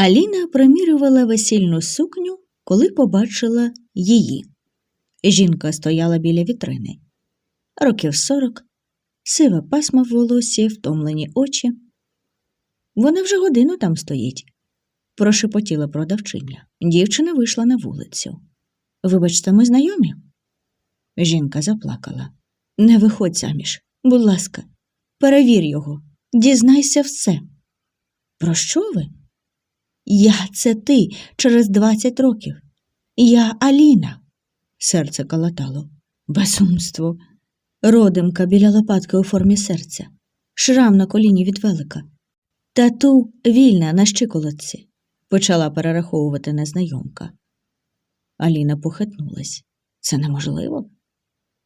Аліна примірювала весільну сукню, коли побачила її. Жінка стояла біля вітрини. Років сорок, сива пасма в волосі, втомлені очі. Вона вже годину там стоїть, прошепотіла продавчиня. Дівчина вийшла на вулицю. Вибачте, ми знайомі? Жінка заплакала. Не виходь заміж, будь ласка, перевір його, дізнайся все. Про що ви? Я це ти через двадцять років. Я Аліна. Серце калатало. Безумство. Родимка біля лопатки у формі серця, шрам на коліні від велика. Тату вільна на щиколотці, почала перераховувати незнайомка. Аліна похитнулась. Це неможливо.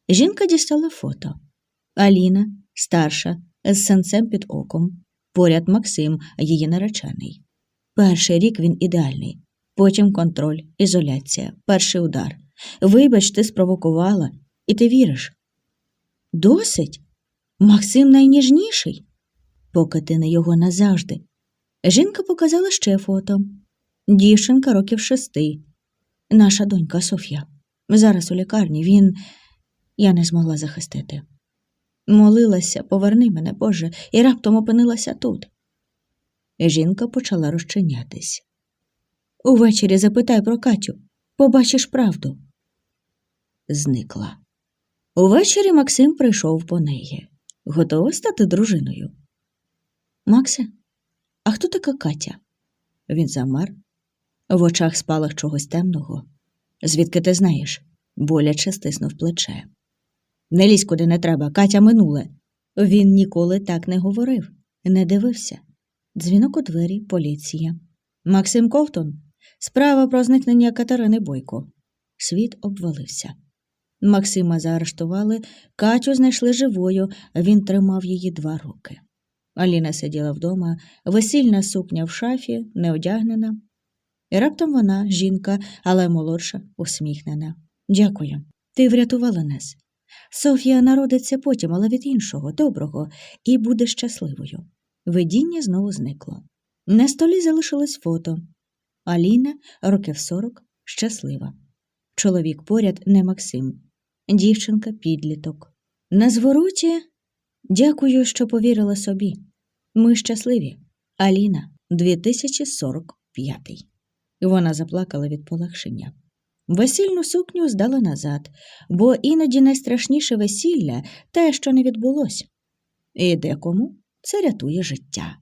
Жінка дістала фото. Аліна, старша, з сенцем під оком. Поряд Максим, її наречений. Перший рік він ідеальний, потім контроль, ізоляція, перший удар. Вибач, ти спровокувала, і ти віриш. Досить? Максим найніжніший. Поки ти не його назавжди. Жінка показала ще фото. Дівчинка років шести. Наша донька Софія. Зараз у лікарні він. Я не змогла захистити. Молилася, поверни мене, Боже, і раптом опинилася тут. Жінка почала розчинятись. Увечері запитай про Катю, побачиш правду. Зникла. Увечері Максим прийшов по неї. Готова стати дружиною. Максе, а хто така Катя? Він замер. В очах спалах чогось темного. Звідки ти знаєш? боляче стиснув плече. Не лізь куди не треба, Катя минуле. Він ніколи так не говорив, не дивився. Дзвінок у двері, поліція. Максим Ковтун. Справа про зникнення Катерини Бойко. Світ обвалився. Максима заарештували, Катю знайшли живою, він тримав її два роки. Аліна сиділа вдома, весільна сукня в шафі, неодягнена. І раптом вона, жінка, але молодша, усміхнена. Дякую. Ти врятувала нас. Софія народиться потім, але від іншого, доброго, і буде щасливою. Видіння знову зникло. На столі залишилось фото. Аліна, років сорок, щаслива. Чоловік поряд не Максим. Дівчинка підліток. На звороті дякую, що повірила собі. Ми щасливі. Аліна, 2045. Вона заплакала від полегшення. Весільну сукню здала назад, бо іноді найстрашніше весілля те, що не відбулось. І декому це рятує життя.